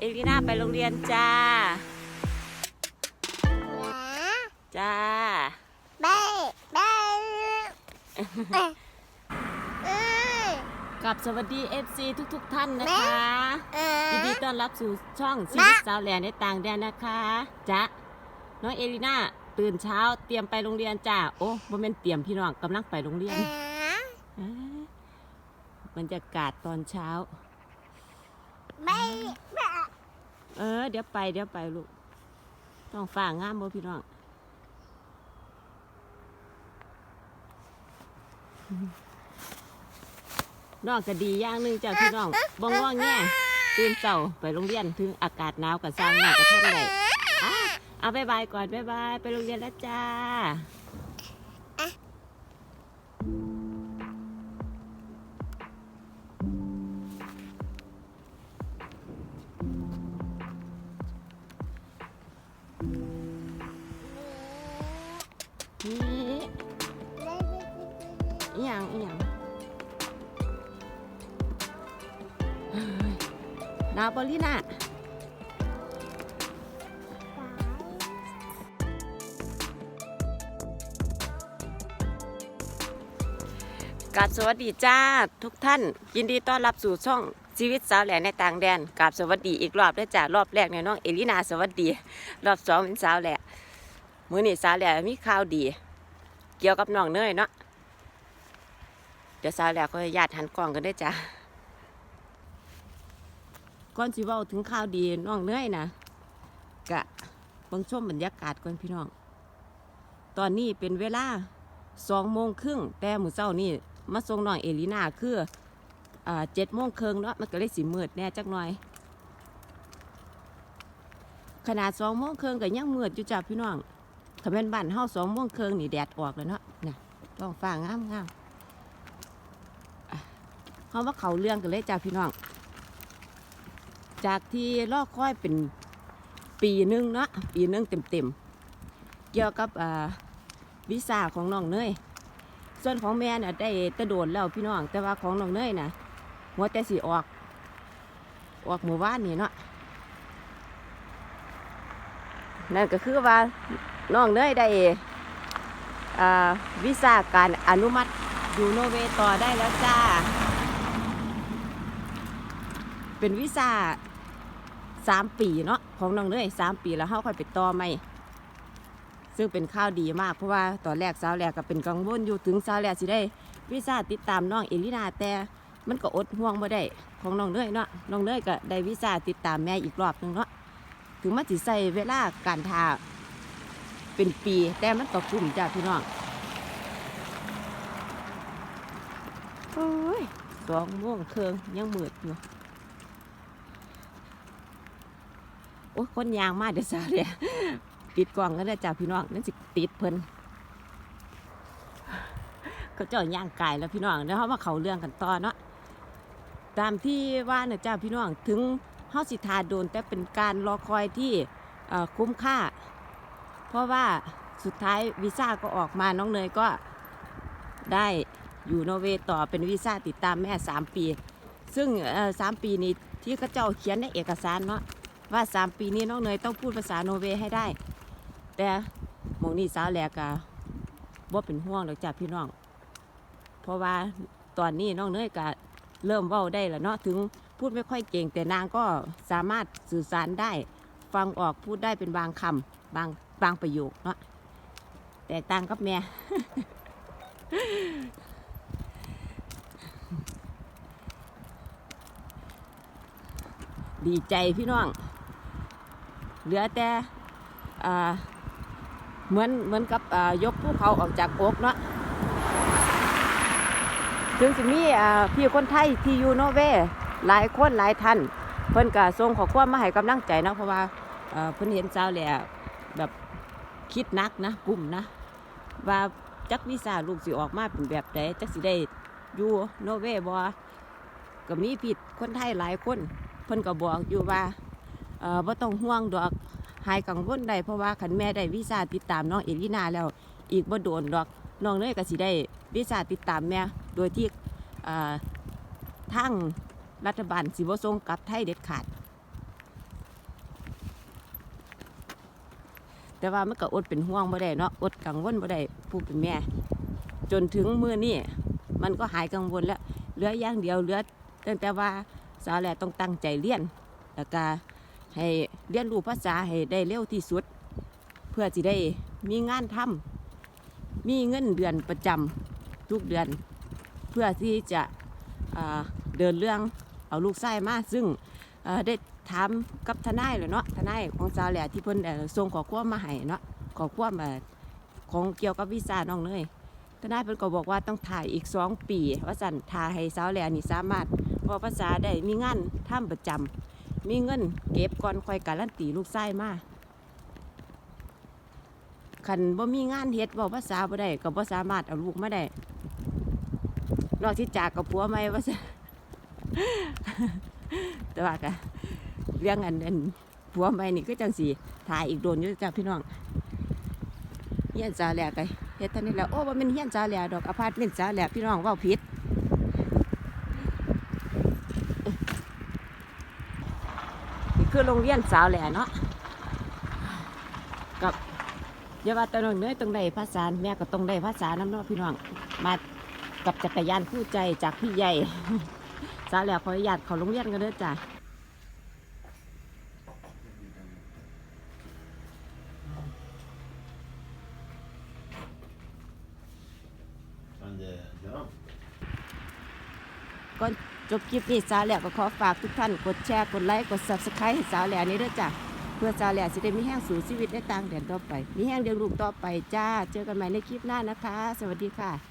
เอลิน่าไปโรงเรียนจ้า จ้ากับสวัสดี FC ทุกๆทท่านนะคะยินดีต้อนรับสู่ช่องชีวิตสาวแหล่ในต่างแดนนะคะจ้ะน้องเอลิน่าตื่นเช้าเตรียมไปโรงเรียนจ้า โอ้บ่แม่นเตรียมพี่น้องกำลังไปโรงเรียนอ่าบรรยากาศตอนเช้า เออ เดี๋ยวไปเดี๋ยวไปลูกต้องฝ่างามบ่พี่น้องน้องก็ดีอย่างนึ่งจ้ะพี่น้องบ่งว่าแง่ตื่นเช้าไปโรงเรียนถึงอากาศหนาวกับสร้างหนาวกับทนได้อะเอาบายบายก่อนบายบายไปโรงเรียนแล้วจ้า อหย่างอหย่างดาวบอลลีน่ากับสวัสดีจ้าทุกท่าน ยินดีต้อนรับสู่ช่องชีวิตสาวแหล่ในต่างแดนกับสวัสดีอีกรอบด้วยจ้ารอบแรกเนี่ยน้องเอลินาสวัสดี รอบสองเป็นสาวแหล่มื้อนี้สาวแหล่มีข่าวดี เกี่ยวกับน้องเนยเนาะ เดี๋ยวสาวแหล่ก็ญาติหันกล้องกันได้จ้ะก่อนสิว้าถึงข่าวดีน้องเนยนะกะบิ่งชมบรรยากาศก่อนพี่น้อง ตอนนี้เป็นเวลาสองโมงครึ่งแต่หมื้อเช้านี่มาส่งน้องเอลินาคืออ่าเจ็ดโมงครึ่งเนาะมันก็เลยสิมืดแน่จักหน่อย ขนาดสองโมงครึ่งก็ยังมืดอยู่จ้ะพี่น้องถ้าเป็นบ้านเฮาสองโมงครึ่งนี่แดดออกแล้วเนาะน่ะต้องฟ้างามงาม เฮาว่าเขาเรื่องกันเลยจ้าพี่น้อง จากที่รอกค่อยเป็นปีนึงเนาะปีนึงเต็มเต็มๆเกี่ยวกับวีซ่าของน้องเนยส่วนของแม่น่ะได้ตะโดนแล้วพี่น้อง แต่ว่าของน้องเนยน่ะหัวแต่สิออก ออกหมู่บ้านนี่เนาะนั่นก็คือว่าน้องเนยได้วีซ่าการอนุมัติอยู่โนเวต่อได้แล้วจ้า เป็นวีซ่าสามปีเนาะของน้องเนยสามปีแล้วเขาค่อยไปต่อไม่ซึ่งเป็นข้าวดีมากเพราะว่าตอนแรกสาวแรกก็เป็นกังวลอยู่ถึงสาวแรกสิได้วีซ่าติดตามน้องเอลินาแต่มันก็อดห่วงบ่ได้ของน้องเนยเนาะน้องเนยก็ได้วีซ่าติดตามแม่อีกรอบหนึงเนาะถึงมันสิใส่เวลาการทาเป็นปีแต่มันตกกลุ่มจ้าพี่น้องโอ้ยสองม่วงเคืองยังมืดอยู่ โอ้คนยางมากเดี๋ยวสาเลยปิดกล่องก็ได้จ้าพี่น้องนั่นสิติดเพิ่นเขาเจ้าย่างไก่แล้วพี่น้องเดี๋ยวเขามาเขาเรื่องกันต่อเนาะตามที่ว่าเนี่ยจ้าพี่น้องถึงเฮาสิทาโดนแต่เป็นการรอคอยที่คุ้มค่า เพราะว่าสุดท้ายวีซ่าก็ออกมาน้องเนยก็ได้อยู่นอร์เวย์ต่อเป็นวีซ่าติดตามแม่ 3 ปี ซึ่งสามปีนี้ที่เขาเจ้าเขียนในเอกสารเนาะ ว่า3ปีนี้น้องเนยต้องพูดภาษาโนเวย์ให้ได้ แต่หมองนี้สาวแหลกะบ่เป็นห่วงหรอกจ้ะพี่น้อง เพราะว่าตอนนี้น้องเนยก็เริ่มเว้าได้แล้วเนาะถึงพูดไม่ค่อยเก่ง แต่นางก็สามารถสื่อสารได้ ฟังออกพูดได้เป็นบางคำบางบางประโยคเนาะแตกต่างกับแม่ดีใจพี่น้อง เหลือแต่เหมือนเหมือนกับยกภูเขาออกจากอกเนาะถึงสิมีอ่าพี่คนไทยที่อยู่นอร์เวย์หลายคนหลายท่านเพิ่นก็ส่งขอความมาให้กำลังใจนะเพราะว่าเอ่อเพิ่นเห็นสาวแหล่แบบคิดนักนะกลุ่มนะ ว่าจักวีซ่าลูกสิออกมาเป็นแบบใดจักสิได้อยู่โนอร์เวย์บ่ก็มีผิดคนไทยหลายคนเพิ่นก็บอกอยู่ว่า บ่ต้องห่วงดอกหายกังวลได้เพราะว่าขันแม่ได้วิชาติดตามน้องเอลินาแล้วอีกบ่โดนดอกน้องเนยก็สิได้วิชาติดตามแม่โดยที่ทั้งรัฐบาลสิบ่ส่งกลับไทยเด็ดขาด แต่ว่ามันก็อดเป็นห่วงบ่ได้เนาะอดกังวลบ่ได้ผู้เป็นแม่ จนถึงเมื่อนี้มันก็หายกังวลแล้วเหลืออย่างเดียวเหลือตั้งแต่ว่าสาวแหล่ต้องตั้งใจเรียนแล้วก็ ให้เรียนรู้ภาษาให้ได้เร็วที่สุด เพื่อสิได้มีงานทำมีเงินเดือนประจำทุกเดือน เพื่อที่จะเดินเรื่องเอาลูกไส้มาซึ่งได้ถามกับทนายเลยเนาะทนายของสาวแหล่ที่เพิ่นส่งขอความมาให้เนาะขอความมาของเกี่ยวกับวีซ่าน้องเนยทนายเพิ่นก็บอกว่าต้องถ่ายอีกสองปี ว่าสันถ่ายให้สาวแหล่นี่สามารถพอภาษาได้มีงานทำประจำ มีเงิน เก็บก่อนคอยการันตีลูกไส้มาคันบ่มีงานเฮ็ดเว้าภาษาบ่ได้ก็บ่สามารถเอาลูกมาได้นอกที่จากกับผัวไม่ว่าจะแต่ว่าก็เรื่องอันอันผัวไม่นี่ก็จังสีถ่ายอีกโดนอยู่จ้าพี่น้องเฮียนจ้าแหลกไปเฮ็ดท่านี้แล้วโอ้ว่ามันเฮียนจ้าแหลกดอกอพาร์ตเมนต์จ้าแหลกพี่น้องเว่าผิด คือโรงเรียนสาวแหล่เนาะกับอย่าว่าแต่น้องเนื้อตรงได้ภาษาแม่ก็ตรงได้ภาษาน้ำเนาะพี่น้องมากับจักรยานคู่ใจจากพี่ใหญ่สาวแหล้วขออนุญาตเขาโรงเรียนกันเด้อจ้ะ ก่อนจบคลิปนี้สาวแหล่ก็ขอฝากทุกท่านกดแชร์กดไลค์กด subscribe ให้สาวแหล่นี้ด้วยจ้ะเพื่อสาวแหล่จะได้มีแห้งสู่ชีวิตได้ต่างแดนต่อไปมีแห้งเดียวลูกต่อไปจ้า เจอกันใหม่ในคลิปหน้านะคะ สวัสดีค่ะ